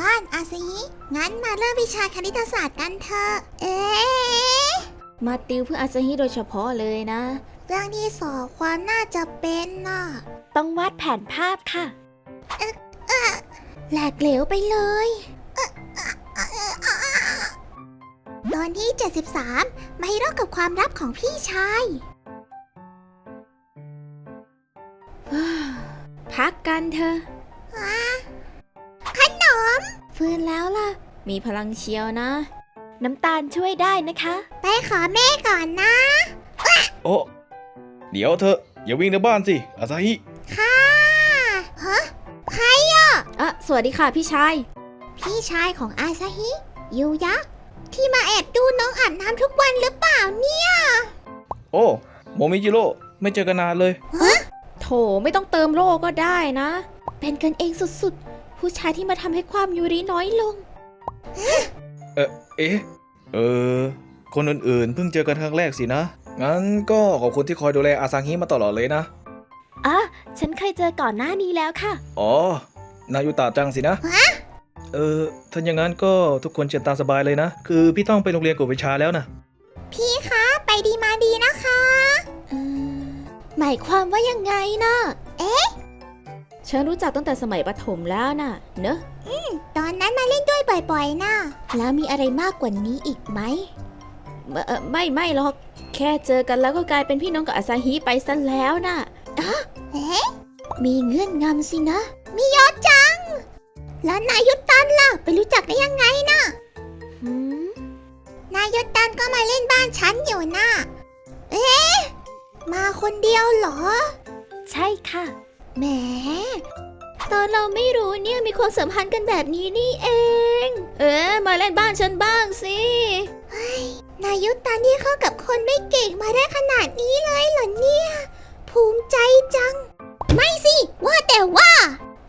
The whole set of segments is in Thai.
บ้านอาซาฮิงั้นมาเริ่มวิชาคณิตศาสตร์กันเถอะ เอ๊ะมาติวเพื่ออาซาฮิโดยเฉพาะเลยนะ เรื่องที่สองความน่าจะเป็นน่ะ ต้องวาดแผนภาพค่ะแหลกเหลวไปเลย ตอนที่ 73ไม่รอกับความลับของพี่ชาย พักกันเถอะขนม ฟื้นแล้วล่ะ มีพลังเชียวนะ น้ำตาลช่วยได้นะคะ ไปขอแม่ก่อนนะ โอ้เดี๋ยวเถอะอย่าวิ่งในบ้านสิอาซาฮิค่ะฮะอะ สวัสดีค่ะพี่ชาย พี่ชายของอาซาฮิยูยะ ที่มาแอบดูน้องอาบน้ำทุกวันหรือเปล่าเนี่ยโอ้โมมิจิโร่ไม่เจอกันนานเลยโถไม่ต้องเติมโลก็ได้นะ เป็นกันเองสุดๆ ผู้ชายที่มาทำให้ความยูริน้อยลง เออเอ๊ะ เออ คนอื่นๆ เพิ่งเจอกันครั้งแรกสินะ งั้นก็ขอบคุณที่คอยดูแลอาซาฮิมาตลอดเลยนะอะฉันเคยเจอก่อนหน้านี้แล้วค่ะ อ๋อ นายุตะจังสินะ เออถ้าอย่างนั้นก็ทุกคนเชิญตามสบายเลยนะ คือพี่ต้องไปโรงเรียนกวดวิชาแล้วนะ พี่คะ ไปดีมาดีนะคะเอ่อหมายความว่ายังไงนะเอ๊ะ ฉันรู้จักตั้งแต่สมัยประถมแล้วน่ะ เนอะตอนนั้นมาเล่นด้วยบ่อยๆนะแล้วมีอะไรมากกว่านี้อีกไหมเอ่อเอ่อไม่ไม่หรอก แค่เจอกันแล้วก็กลายเป็นพี่น้องกับอาซาฮิไปซะแล้วน่ะ เอ๊ะมีเงื่อนงำสินะ มียศจัง แล้วนายยุตันล่ะ ไปรู้จักได้ยังไงนะหืมนายยุตันก็มาเล่นบ้านฉันอยู่นะเอ๊ะมาคนเดียวเหรอ ใช่ค่ะ แหม ตอนเราไม่รู้เนี่ยมีความสัมพันธ์กันแบบนี้นี่เอง เอ๊ะมาเล่นบ้านฉันบ้างสิ นายยุตันที่เข้ากับคนไม่เก่งมาได้ขนาดนี้เลยเหรอเนี่ย ภูมิใจจัง ไม่สิ ว่าแต่ว่า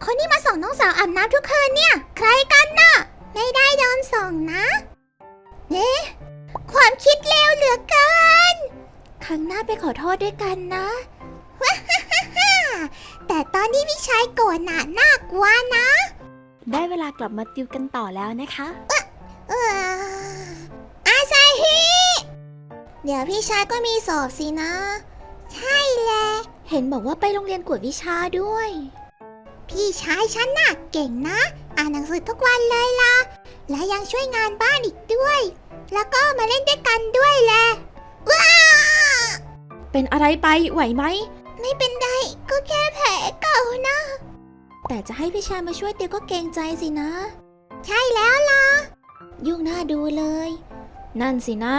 คนที่มาส่องน้องสาวอาบน้ำทุกคืนเนี่ย ใครกันน่ะ ไม่ได้โดนส่องนะเอ๊ะความคิดเลวเหลือเกิน ครั้งหน้าไปขอโทษด้วยกันนะ แต่ตอนที่พี่ชายโกรธน่ะน่ากลัวนะ ได้เวลากลับมาติวกันต่อแล้วนะคะ เอออาซาฮิเดี๋ยวพี่ชายก็มีสอบสินะ ใช่แหละเห็นบอกว่าไปโรงเรียนกวดวิชาด้วย พี่ชายฉันน่ะเก่งนะ อ่านหนังสือทุกวันเลยล่ะ และยังช่วยงานบ้านอีกด้วย แล้วก็มาเล่นด้วยกันด้วยแหละว้าเป็นอะไรไปไหวไหม ไม่เป็นไรก็แค่แผลเก่านะ แต่จะให้พี่ชายมาช่วยติวก็เกรงใจสินะ ใช่แล้วล่ะ ยุ่งหน้าดูเลย นั่นสินะ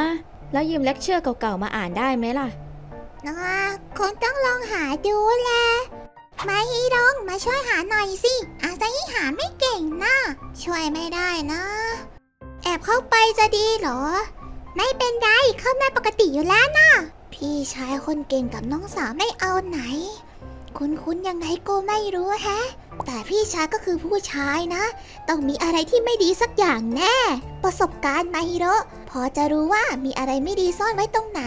แล้วยืมเลคเชอร์เก่าๆมาอ่านได้ไหมล่ะนะคงต้องลองหาดูแหละมาฮีดงมาช่วยหาหน่อยสิ อาซาฮิหาไม่เก่งนะ ช่วยไม่ได้นะ แอบเข้าไปจะดีเหรอ ไม่เป็นไรเข้ามาปกติอยู่แล้วนะ พี่ชายคนเก่งกับน้องสาวไม่เอาไหน คุ้นๆยังไงก็ไม่รู้แฮะ แต่พี่ชายก็คือผู้ชายนะ ต้องมีอะไรที่ไม่ดีสักอย่างแน่ ประสบการณ์มาฮิโร่พอจะรู้ว่ามีอะไรไม่ดีซ่อนไว้ตรงไหน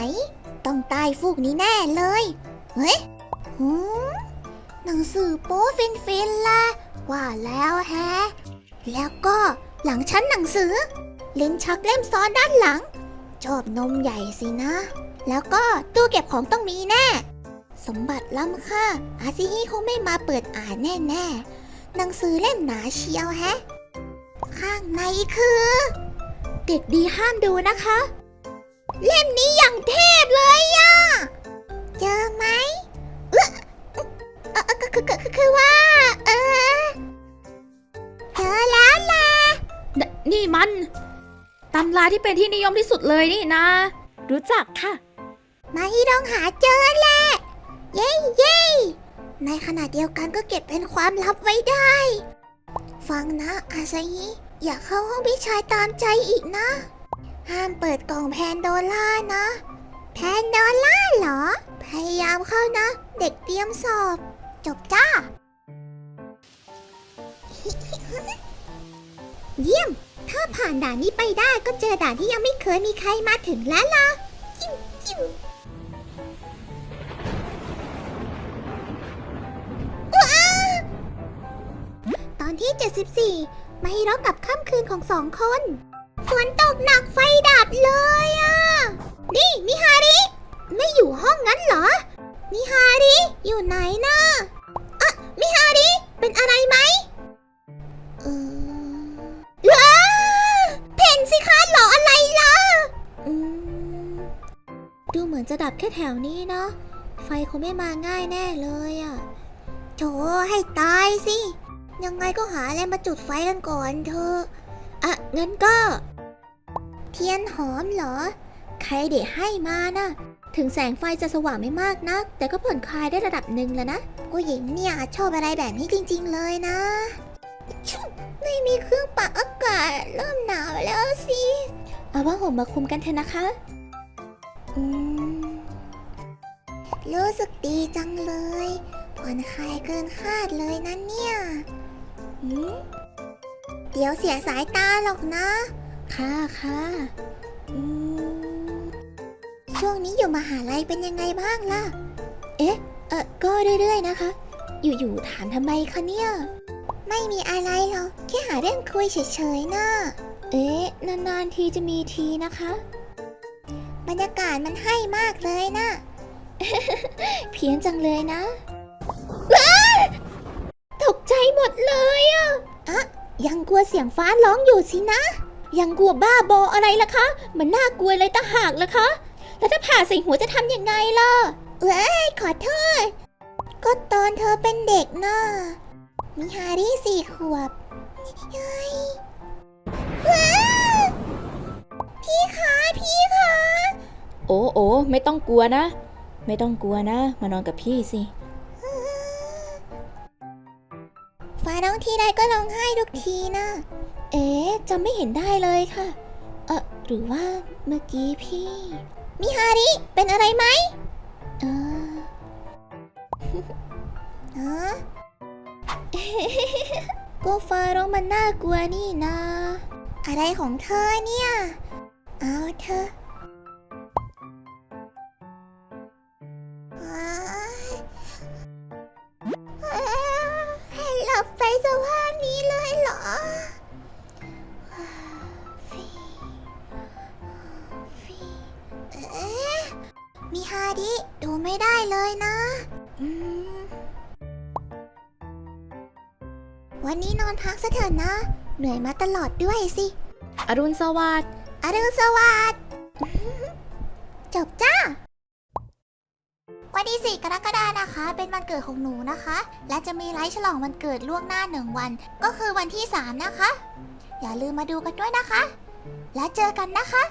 ต้องใต้ฟูกนี้แน่เลย เฮ้ยหืมหนังสือโป๊ฟินฟินๆละว่าแล้วแฮะ แล้วก็หลังชั้นหนังสือ ลิ้นชักเล่มซ้อนด้านหลัง ชอบนมใหญ่สินะ แล้วก็ตู้เก็บของต้องมีแน่ สมบัติล้ำค่าอาซิฮิคงไม่มาเปิดอ่านแน่ๆ หนังสือเล่มหนาเชียวแฮะ ข้างในคือ เด็กดีห้ามดูนะคะ เล่มนี้อย่างเทพเลยอะเจอไหมเอ๊ะเออคือคือคือว่า เออ เจอแล้วล่ะ นี่มัน ตำราที่เป็นที่นิยมที่สุดเลยนี่นะ รู้จักค่ะ มาฮีต้องหาเจอแหละ เย้เย้ในขณะเดียวกันก็เก็บเป็นความลับไว้ได้ ฟังนะอาซาฮิอย่าเข้าห้องพี่ชายตามใจอีกนะ ห้ามเปิดกล่องแพนโดล่านะ แพนโดล่าเหรอ พยายามเข้านะ เด็กเตรียมสอบ จบจ้า เยี่ยม ถ้าผ่านด่านนี้ไปได้ก็เจอด่านที่ยังไม่เคยมีใครมาถึงแล้วล่ะจิ้มจิ้มว้าตอนที่ 74 มาฮิโร่กับค่ำคืนของสองคน ฝนตกหนักไฟดับเลยอะ ดูเหมือนจะดับแค่แถวนี้เนาะ ไฟคงไม่มาง่ายแน่เลยอะ่ะโถให้ตายสิ ยังไงก็หาอะไรมาจุดไฟกันก่อนเถอะอะงั้นก็ เทียนหอมเหรอ ใครเดให้มานะถึงแสงไฟจะสว่างไม่มากนัก แต่ก็ผ่อนคลายได้ระดับหนึ่งแล้วนะผู้หญิงเนี่ยชอบอะไรแบบนี้จริง ๆ เลยนะไม่มีเครื่องปรับอากาศเริ่มหนาวแล้วสิ เอาว่าห่มมาคุมกันเถอะนะคะ อืมรู้สึกดีจังเลยผ่อนคลายเกินคาดเลยนะเนี่ยหืมเดี๋ยวเสียสายตาหรอกนะ ค่ะค่ะอืมช่วงนี้อยู่มหาลัยเป็นยังไงบ้างล่ะ เอ๊ะ เออก็เรื่อย ๆ นะคะ อยู่ ๆ ถามทำไมคะเนี่ย ไม่มีอะไรหรอก แค่หาเรื่องคุยเฉยๆนะ เอ๊ะ นาน ๆ ทีจะมีทีนะคะ บรรยากาศมันให้มากเลยนะ เพี้ยนจังเลยนะ ตกใจหมดเลยอะอะยังกลัวเสียงฟ้าร้องอยู่สินะ ยังกลัวบ้าบออะไรล่ะคะ มันน่ากลัวเลยตะหากล่ะคะ แล้วถ้าผ่าใส่หัวจะทำยังไงล่ะ เอ้ยขอโทษ ก็ตอนเธอเป็นเด็กน่ะมีฮารี่สี่ขวบเฮ้ยว้า พี่คะพี่คะโอ้โอ้ไม่ต้องกลัวนะ ไม่ต้องกลัวนะ มานอนกับพี่สิฟ้าร้องทีใดก็ร้องไห้ทุกทีนะ เอ๊ะจำไม่เห็นได้เลยค่ะ เออหรือว่าเมื่อกี้พี่ มิฮาริเป็นอะไรไหมเออฮะก็ฟ้าร้องมันน่ากลัวนี่นะ อะไรของเธอเนี่ย เอาเธอะให้หลับไปสภาพนี้เลยเหรอฟีฟีเอ๊ะมิฮาริดูไม่ได้เลยนะ อืม วันนี้นอนพักซะเถอะนะ เหนื่อยมาตลอดด้วยสิ อรุณสวัสดิ์ อรุณสวัสดิ์จบจ้า วันที่4กรกฎานะคะ เป็นวันเกิดของหนูนะคะ และจะมีไลฟ์ฉลองวันเกิดล่วงหน้าหนึ่งวัน ก็คือวันที่ 3 นะคะ อย่าลืมมาดูกันด้วยนะคะ แล้วเจอกันนะคะ